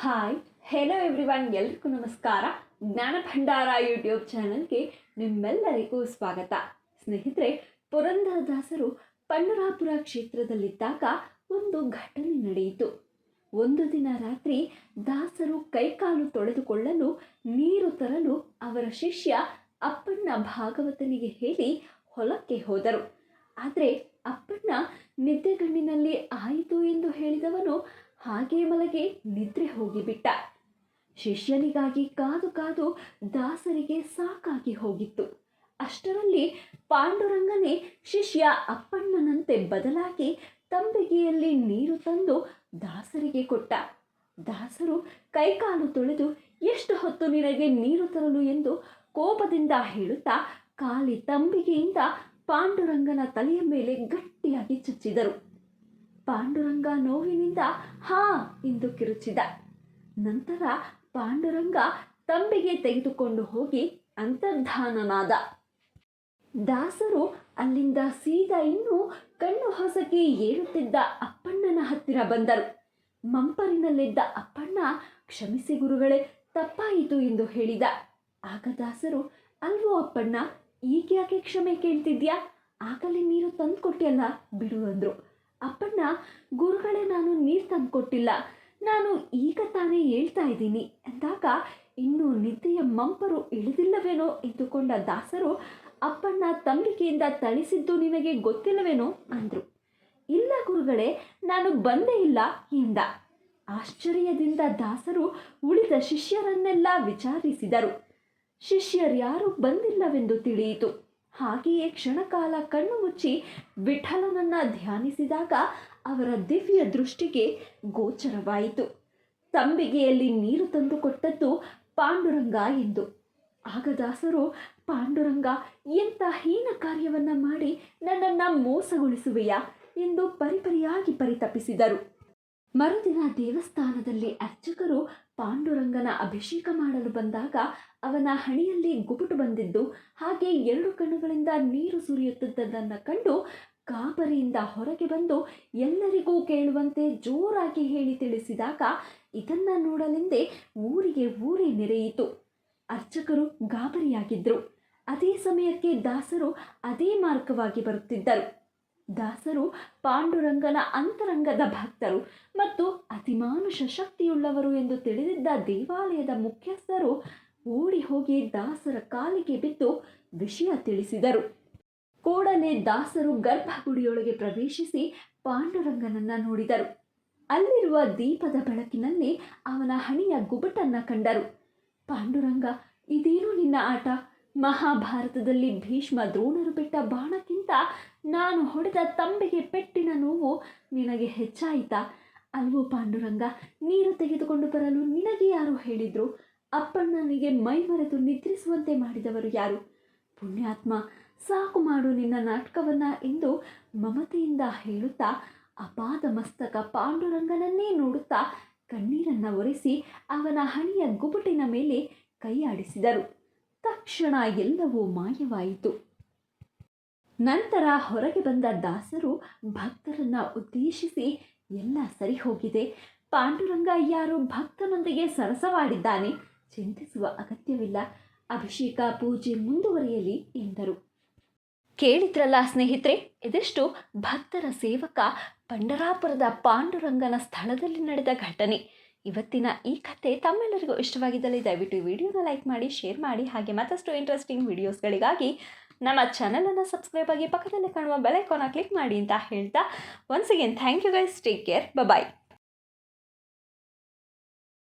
Hi hello everyone ಎಲ್ರಿಗೂ ನಮಸ್ಕಾರ. ಜ್ಞಾನ ಭಂಡಾರ ಯೂಟ್ಯೂಬ್ ಚಾನಲ್ಗೆ ನಿಮ್ಮೆಲ್ಲರಿಗೂ ಸ್ವಾಗತ. ಸ್ನೇಹಿತರೆ, ಪುರಂದರದಾಸರು ಪಂಡರಾಪುರ ಕ್ಷೇತ್ರದಲ್ಲಿದ್ದಾಗ ಒಂದು ಘಟನೆ ನಡೆಯಿತು. ಒಂದು ದಿನ ರಾತ್ರಿ ದಾಸರು ಕೈಕಾಲು ತೊಳೆದುಕೊಳ್ಳಲು ನೀರು ತರಲು ಅವರ ಶಿಷ್ಯ ಅಪ್ಪಣ್ಣ ಭಾಗವತನಿಗೆ ಹೇಳಿ ಹೊಲಕ್ಕೆ ಹೋದರು. ಆದರೆ ಅಪ್ಪಣ್ಣ ನಿದ್ದೆಗಣ್ಣಿನಲ್ಲಿ ಆಯಿತು ಎಂದು ಹೇಳಿದವನು ಹಾಗೇ ಮಲಗಿ ನಿದ್ರೆ ಹೋಗಿಬಿಟ್ಟ ಶಿಷ್ಯನಿಗಾಗಿ ಕಾದು ಕಾದು ದಾಸರಿಗೆ ಸಾಕಾಗಿ ಹೋಗಿತ್ತು. ಅಷ್ಟರಲ್ಲಿ ಪಾಂಡುರಂಗನೇ ಶಿಷ್ಯ ಅಪ್ಪಣ್ಣನಂತೆ ಬದಲಾಗಿ ತಂಬಿಗೆಯಲ್ಲಿ ನೀರು ತಂದು ದಾಸರಿಗೆ ಕೊಟ್ಟ. ದಾಸರು ಕೈಕಾಲು ತೊಳೆದು, ಎಷ್ಟು ಹೊತ್ತು ನಿನಗೆ ನೀರು ತರಲು? ಎಂದು ಕೋಪದಿಂದ ಹೇಳುತ್ತಾ ಖಾಲಿ ತಂಬಿಗೆಯಿಂದ ಪಾಂಡುರಂಗನ ತಲೆಯ ಮೇಲೆ ಗಟ್ಟಿಯಾಗಿ ಚುಚ್ಚಿದರು. ಪಾಂಡುರಂಗ ನೋವಿನಿಂದ ಹಾ ಎಂದು ಕಿರುಚಿದ. ನಂತರ ಪಾಂಡುರಂಗ ತಂಬಿಗೆ ತೆಗೆದುಕೊಂಡು ಹೋಗಿ ಅಂತರ್ಧಾನನಾದ. ದಾಸರು ಅಲ್ಲಿಂದ ಸೀದಾ ಇನ್ನೂ ಕಣ್ಣು ಹೊಸಕಿ ಏರುತ್ತಿದ್ದ ಅಪ್ಪಣ್ಣನ ಹತ್ತಿರ ಬಂದರು. ಮಂಪರಿನಲ್ಲಿದ್ದ ಅಪ್ಪಣ್ಣ, ಕ್ಷಮಿಸಿ ಗುರುಗಳೇ, ತಪ್ಪಾಯಿತು ಎಂದು ಹೇಳಿದ. ಆಗ ದಾಸರು, ಅಲ್ವೋ ಅಪ್ಪಣ್ಣ, ಈಗ್ಯಾಕೆ ಕ್ಷಮೆ ಕೇಳ್ತಿದ್ಯಾ? ಆಗಲೇ ನೀರು ತಂದುಕೊಟ್ಟಿಯಲ್ಲ, ಬಿಡು ಅಂದರು. ಅಪ್ಪಣ್ಣ, ಗುರುಗಳೇ ನಾನು ನೀರು ತಂದುಕೊಟ್ಟಿಲ್ಲ. ನಾನು ಈಗ ತಾನೇ ಹೇಳ್ತಾ ಇದ್ದೀನಿ. ಅಂದಾಗ ಇನ್ನು ನಿದ್ದೆಯ ಮಂಪರು ಇಳಿದಿಲ್ಲವೇನೋ ಎಂದುಕೊಂಡ ದಾಸರು, ಅಪ್ಪಣ್ಣ ತಂಬಿಕೆಯಿಂದ ತಳಿಸಿದ್ದು ನಿನಗೆ ಗೊತ್ತಿಲ್ಲವೇನೋ ಅಂದರು. ಇಲ್ಲ ಗುರುಗಳೇ, ನಾನು ಬಂದೇ ಇಲ್ಲ ಎಂದ. ಆಶ್ಚರ್ಯದಿಂದ ದಾಸರು ಉಳಿದ ಶಿಷ್ಯರನ್ನೆಲ್ಲ ವಿಚಾರಿಸಿದರು. ಶಿಷ್ಯರ್ಯಾರೂ ಬಂದಿಲ್ಲವೆಂದು ತಿಳಿಯಿತು. ಹಾಗೆಯೇ ಕ್ಷಣಕಾಲ ಕಣ್ಣು ಮುಚ್ಚಿ ವಿಠಲನನ್ನ ಧ್ಯಾನಿಸಿದಾಗ ಅವರ ದಿವ್ಯ ದೃಷ್ಟಿಗೆ ಗೋಚರವಾಯಿತು. ತಂಬಿಗೆಯಲ್ಲಿ ನೀರು ತಂದು ಕೊಟ್ಟದ್ದು ಪಾಂಡುರಂಗ ಎಂದು. ಆಗ ದಾಸರು, ಪಾಂಡುರಂಗ, ಎಂಥ ಹೀನ ಕಾರ್ಯವನ್ನ ಮಾಡಿ ನನ್ನನ್ನು ಮೋಸಗೊಳಿಸುವೆಯಾ ಎಂದು ಪರಿಪರಿಯಾಗಿ ಪರಿತಪಿಸಿದರು. ಮರುದಿನ ದೇವಸ್ಥಾನದಲ್ಲಿ ಅರ್ಚಕರು ಪಾಂಡುರಂಗನ ಅಭಿಷೇಕ ಮಾಡಲು ಬಂದಾಗ ಅವನ ಹಣಿಯಲ್ಲಿ ಗುಬುಟು ಬಂದಿದ್ದು ಹಾಗೆ ಎರಡು ಕಣ್ಣುಗಳಿಂದ ನೀರು ಸುರಿಯುತ್ತಿದ್ದದನ್ನು ಕಂಡು ಕಾಪರಿಯಿಂದ ಹೊರಗೆ ಬಂದು ಎಲ್ಲರಿಗೂ ಕೇಳುವಂತೆ ಜೋರಾಗಿ ಹೇಳಿ ತಿಳಿಸಿದಾಗ ಇದನ್ನು ನೋಡಲೆಂದೇ ಊರಿಗೆ ಊರೇ ನೆರೆಯಿತು. ಅರ್ಚಕರು ಗಾಬರಿಯಾಗಿದ್ದರು ಅದೇ ಸಮಯಕ್ಕೆ ದಾಸರು ಅದೇ ಮಾರ್ಗವಾಗಿ ಬರುತ್ತಿದ್ದರು. ದಾಸರು ಪಾಂಡುರಂಗನ ಅಂತರಂಗದ ಭಕ್ತರು ಮತ್ತು ಅತಿಮಾನುಷ ಶಕ್ತಿಯುಳ್ಳವರು ಎಂದು ತಿಳಿದಿದ್ದ ದೇವಾಲಯದ ಮುಖ್ಯಸ್ಥರು ಓಡಿ ಹೋಗಿ ದಾಸರ ಕಾಲಿಗೆ ಬಿದ್ದು ವಿಷಯ ತಿಳಿಸಿದರು. ಕೂಡಲೇ ದಾಸರು ಗರ್ಭಗುಡಿಯೊಳಗೆ ಪ್ರವೇಶಿಸಿ ಪಾಂಡುರಂಗನನ್ನ ನೋಡಿದರು. ಅಲ್ಲಿರುವ ದೀಪದ ಬೆಳಕಿನಲ್ಲಿ ಅವನ ಹಣೆಯ ಗುಬಟನ್ನ ಕಂಡರು. ಪಾಂಡುರಂಗ, ಇದೇನು ನಿನ್ನ ಆಟ? ಮಹಾಭಾರತದಲ್ಲಿ ಭೀಷ್ಮ ದ್ರೋಣರು ಬಿಟ್ಟ ಬಾಣಕ್ಕಿಂತ ನಾನು ಹೊಡೆದ ತಂಬೆಗೆ ಪೆಟ್ಟಿನ ನೋವು ನಿನಗೆ ಹೆಚ್ಚಾಯಿತಾ? ಅಲ್ವೋ ಪಾಂಡುರಂಗ, ನೀರು ತೆಗೆದುಕೊಂಡು ಬರಲು ನಿನಗೆ ಯಾರು ಹೇಳಿದ್ರು? ಅಪ್ಪಣ್ಣನಿಗೆ ಮೈ ಮರೆತು ನಿದ್ರಿಸುವಂತೆ ಮಾಡಿದವರು ಯಾರು? ಪುಣ್ಯಾತ್ಮ, ಸಾಕು ಮಾಡು ನಿನ್ನ ನಾಟಕವನ್ನ ಎಂದು ಮಮತೆಯಿಂದ ಹೇಳುತ್ತಾ ಅಪಾದ ಮಸ್ತಕ ಪಾಂಡುರಂಗನನ್ನೇ ನೋಡುತ್ತಾ ಕಣ್ಣೀರನ್ನ ಒರೆಸಿ ಅವನ ಹಣಿಯ ಗುಬುಟಿನ ಮೇಲೆ ಕೈಯಾಡಿಸಿದರು. ತಕ್ಷಣ ಎಲ್ಲವೂ ಮಾಯವಾಯಿತು. ನಂತರ ಹೊರಗೆ ಬಂದ ದಾಸರು ಭಕ್ತರನ್ನು ಉದ್ದೇಶಿಸಿ ಎಲ್ಲ ಸರಿ ಹೋಗಿದೆ ಪಾಂಡುರಂಗ ಯಾರು ಭಕ್ತನೊಂದಿಗೆ ಸರಸವಾಡಿದ್ದಾನೆ? ಚಿಂತಿಸುವ ಅಗತ್ಯವಿಲ್ಲ. ಅಭಿಷೇಕ ಪೂಜೆ ಮುಂದುವರಿಯಲಿ ಎಂದರು. ಕೇಳಿದ್ರಲ್ಲ ಸ್ನೇಹಿತರೆ, ಇದೆಷ್ಟು ಭಕ್ತರ ಸೇವಕ ಪಂಡರಾಪುರದ ಪಾಂಡುರಂಗನ ಸ್ಥಳದಲ್ಲಿ ನಡೆದ ಘಟನೆ. ಇವತ್ತಿನ ಈ ಕಥೆ ತಮ್ಮೆಲ್ಲರಿಗೂ ಇಷ್ಟವಾಗಿದ್ದಲ್ಲಿ ದಯವಿಟ್ಟು ವಿಡಿಯೋನ ಲೈಕ್ ಮಾಡಿ, ಶೇರ್ ಮಾಡಿ, ಹಾಗೆ ಮತ್ತಷ್ಟು ಇಂಟ್ರೆಸ್ಟಿಂಗ್ ವಿಡಿಯೋಸ್ಗಳಿಗಾಗಿ ನಮ್ಮ ಚಾನಲನ್ನು ಸಬ್ಸ್ಕ್ರೈಬ್ ಆಗಿ ಪಕ್ಕದಲ್ಲಿ ಕಾಣುವ ಬೆಲೈಕಾನ ಕ್ಲಿಕ್ ಮಾಡಿ ಅಂತ ಹೇಳ್ತಾ once again thank you guys take care bye